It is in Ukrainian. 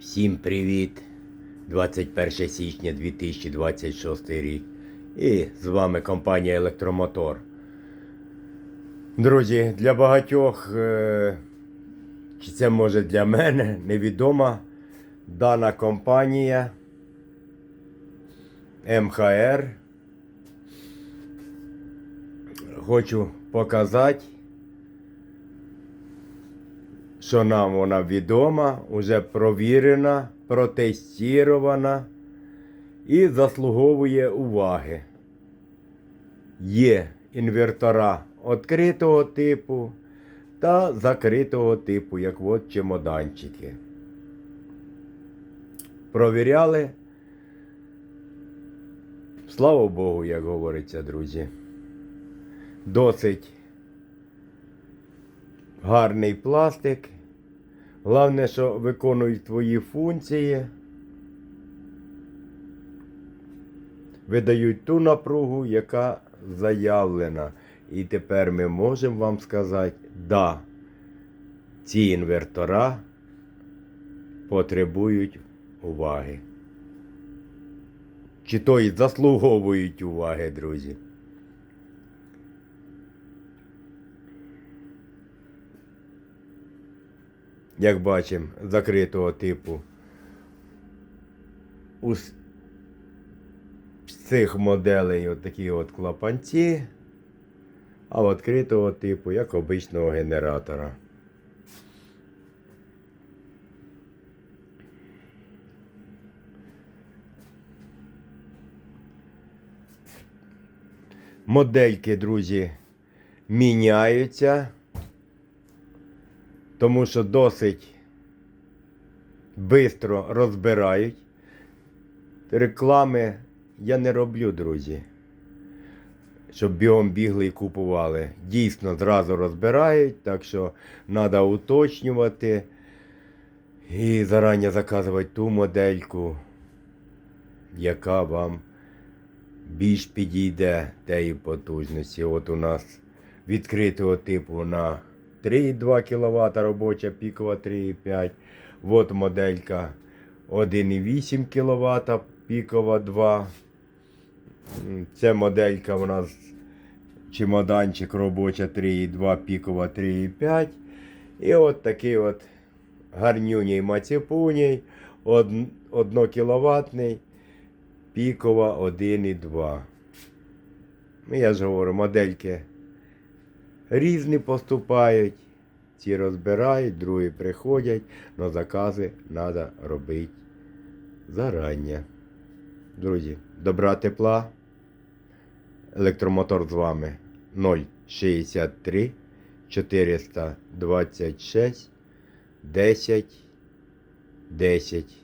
Всім привіт! 21 січня 2026 рік. І з вами компанія Електромотор. Друзі, для багатьох, е, чи це може для мене, невідома дана компанія МХР. Хочу показати що нам вона відома, уже провірена, протестірована і заслуговує уваги. Є інвертора відкритого типу та закритого типу, як от чемоданчики. Провіряли. Слава Богу, як говориться, друзі. Досить гарний пластик. Головне, що виконують твої функції. Видають ту напругу, яка заявлена. І тепер ми можемо вам сказати, да, ці інвертора потребують уваги. Чи то й заслуговують уваги, друзі. Як бачимо, закритого типу. У цих моделей от такі от клапанці, а у відкритого типу, як обичного генератора. Модельки, друзі, міняються тому що досить швидко розбирають. Реклами я не роблю, друзі. Щоб бігом бігли і купували. Дійсно, зразу розбирають, так що треба уточнювати і зарані заказувати ту модельку, яка вам більш підійде тієї потужності. От у нас відкритого типу на 3,2 кВт робоча, пікова 3,5. От моделька 1,8 кВт, пікова 2. Це моделька у нас чемоданчик робоча 3,2, пікова 3,5. І от такий от гарнюній мацепуній, 1 кВт, пікова 1,2. Ну, я ж говорю, модельки різні поступають. Ці розбирають, другі приходять, але закази треба робити зарані. Друзі, добра тепла. Електромотор з вами 063 426 10 10.